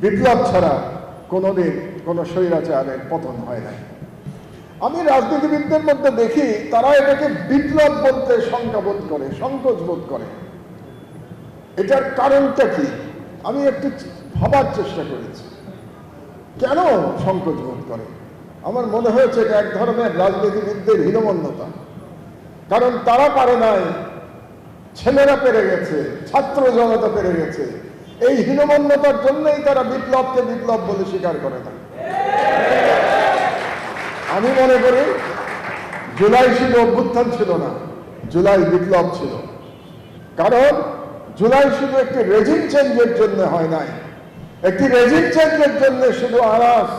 বিপ্লব ছাড়া কোনোদিন কোনো স্বৈরাচারের পতন হয় নাই। আমি রাজনীতিবিদদের মধ্যে দেখি, তারা এটাকে বিপ্লব বলতে শঙ্কাবোধ করে সংকোচ বোধ করে। এটার কারণটা কি? আমি একটু ভাবার চেষ্টা করেছি। কেন সংকোচ বোধ করে? আমার মনে হয়েছে এটা এক ধরনের রাজনীতিবিদদের হীনমন্যতা। কারণ তারা পারে নাই, ছেলেরা পেরে গেছে, ছাত্র জনতা পেরে গেছে এই হীনমন্যতার জন্যই তারা বিপ্লবকে বিপ্লব বলে স্বীকার করে না আমি মনে করি, জুলাই শুধু অভ্যুত্থান ছিল না, জুলাই বিপ্লব ছিল। কারণ জুলাই শুধু একটি রেজিম চেঞ্জের জন্য হয় নাই। একটি রেজিম চেঞ্জের জন্য শুধু আনাস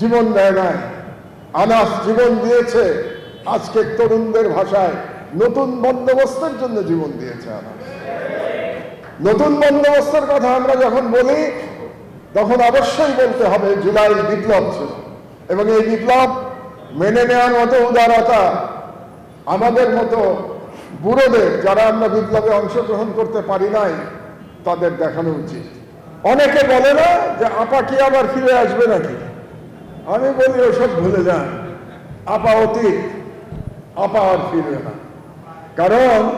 জীবন দেয় নাই। আনাস জীবন দিয়েছে আজকে তরুণদের ভাষায়, নতুন বন্দোবস্তের জন্য জীবন দিয়েছে আনাস। নতুন বন্দোবস্তের কথা আমরা যখন বলি, তখন অবশ্যই বলতে হবে জুলাই বিপ্লব ছিল। এবং এই বিপ্লব মেনে নেওয়ার মতো উদারতা আমাদের মতো বুড়োদের, যারা আমরা বিপ্লবে অংশগ্রহণ করতে পারি নাই, তাদের দেখানো উচিত। অনেকে বলে না যে, আপা কি আবার ফিরে আসবে নাকি? আমি বলি, ওসব ভুলে যান। আপা অতীত, আপা আর ফিরবে না। কারণ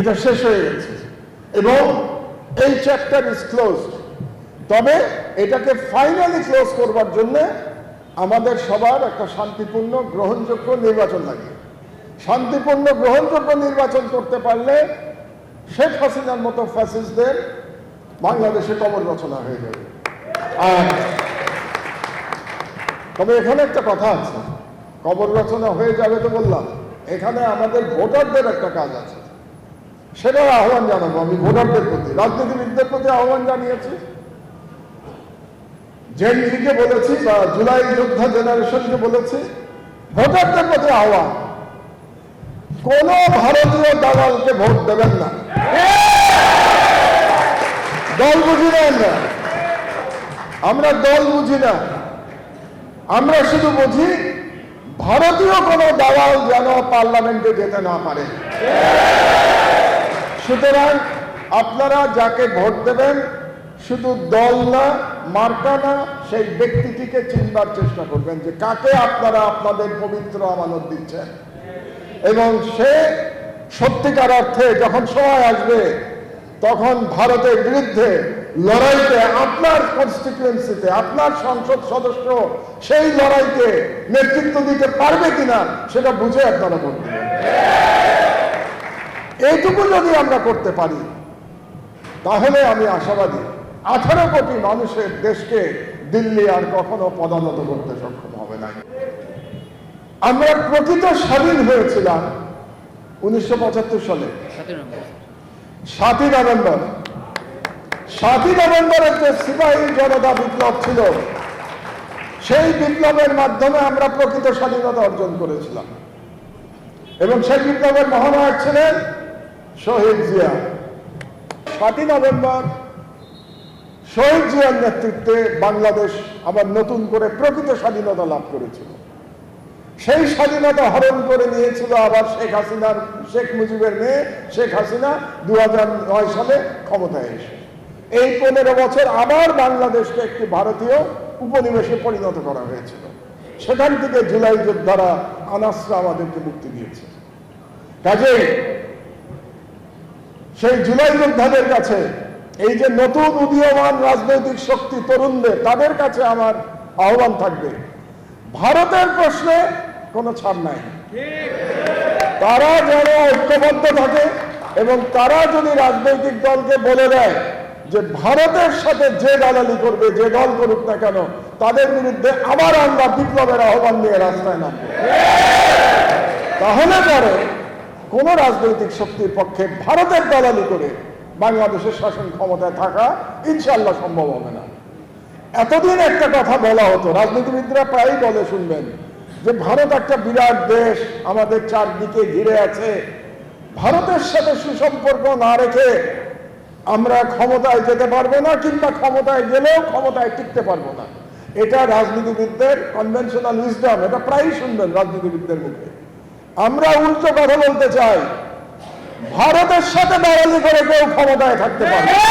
এটা শেষ হয়ে গেছে। এবং এই চ্যাপ্টার ইজ ক্লোজ তবে এটাকে ফাইনালি ক্লোজ করবার জন্য আমাদের সবার একটা শান্তিপূর্ণ, গ্রহণযোগ্য নির্বাচন লাগে। শান্তিপূর্ণ, গ্রহণযোগ্য নির্বাচন করতে পারলে শেখ হাসিনার মতো ফ্যাসিস্টদের বাংলাদেশে কবর রচনা হয়ে যাবে। আর তবে এখানে একটা কথা আছে। কবর রচনা হয়ে যাবে তো বললাম, এখানে আমাদের ভোটারদের একটা কাজ আছে। সেটার আহ্বান জানাব আমি ভোটারদের প্রতি। রাজনীতিবিদদের প্রতি আহ্বান জানিয়েছি। জেনজিকে বলেছি বা জুলাই যোদ্ধা জেনারেশনকে বলেছি, ভোটারদের প্রতি আহ্বান। কোন ভারতীয় দালালকে ভোট দেবেন না। দল বুঝি না আমরা? আমরা দল বুঝি না। আমরা শুধু বুঝি, ভারতীয় কোনো দালাল যেন পার্লামেন্টে যেতে না পারে। সুতরাং আপনারা যাকে ভোট দেবেন শুধু দল না, মার্কা না, সেই ব্যক্তিটিকে চিনবার চেষ্টা করবেন যে কাকে আপনারা আপনাদের পবিত্র আমানত দিচ্ছেন। এবং সে সত্যিকার অর্থে যখন সময় আসবে, তখন ভারতের বিরুদ্ধে লড়াইতে আপনার কনস্টিটুয়েন্সিতে আপনার সংসদ সদস্য সেই লড়াইতে নেতৃত্ব দিতে পারবে কিনা, সেটা বুঝে আপনারা দেবেন। এইটুকু যদি আমরা করতে পারি তাহলে আমি আশাবাদী। আঠারো কোটি মানুষের দেশকে দিল্লি আর কখনো পদানত করতে সক্ষম হবে না। আমরা প্রকৃত স্বাধীন হয়েছিলাম উনিশশো পঁচাত্তর সালে। সাতই নভেম্বর। সাতই নভেম্বরের যে সিপাহী জনতা বিপ্লব ছিল সেই বিপ্লবের মাধ্যমে আমরা প্রকৃত স্বাধীনতা অর্জন করেছিলাম। এবং সেই বিপ্লবের মহানায়ক ছিলেন শহীদ জিয়া। সাতই নভেম্বর, শহীদ জিয়ার নেতৃত্বে বাংলাদেশ আবার নতুন করে প্রকৃত স্বাধীনতা লাভ করেছিল। সেই স্বাধীনতা হরণ করে নিয়েছিল আবার শেখ হাসিনার, শেখ মুজিবের মেয়ে শেখ হাসিনা দু হাজার নয় সালে ক্ষমতায় এসে। এই পনেরো বছর আবার বাংলাদেশকে একটি ভারতীয় উপনিবেশে পরিণত করা হয়েছিল। সেখান থেকে জুলাই যোদ্ধারা আনাসরা আমাদেরকে মুক্তি দিয়েছে। কাজেই সেই জুলাই যোদ্ধাদের কাছে, এই যে নতুন উদীয়মান রাজনৈতিক শক্তি তরুণদের, তাদের কাছে আমার আহ্বান থাকবে। ভারতের প্রশ্নে কোনো ছাড় নাই। তারা যেন ঐক্যবদ্ধ থাকে এবং তারা যদি রাজনৈতিক দলকে বলে দেয় যে ভারতের সাথে যে দালালি করবে, যে দল করুক না কেন, তাদের বিরুদ্ধে আবার আমরা বিপ্লবের আহ্বান নিয়ে রাস্তায় নামবো। তাহলে পরে কোন রাজনৈতিক শক্তির পক্ষে ভারতের দালালি করে বাংলাদেশের শাসন ক্ষমতায় থাকা ইনশাল্লাহ সম্ভব হবে না। এতদিন একটা কথা বলা হতো, রাজনীতিবিদরা প্রায়ই বলে শুনবেন যে ভারত একটা বিরাট দেশ, আমাদের চারদিকে ঘিরে আছে। ভারতের সাথে সুসম্পর্ক না রেখে আমরা ক্ষমতায় যেতে পারব না কিংবা ক্ষমতায় গেলেও ক্ষমতায় টিকতে পারব না। এটা রাজনীতিবিদদের কনভেনশনাল উইজডম এটা প্রায়ই শুনবেন রাজনীতিবিদদের মুখে। আমরা উল্টো কথা বলতে চাই ভারতের সাথে দাঁড়ালি করে কেউ ক্ষমতায় থাকতে পারবে না।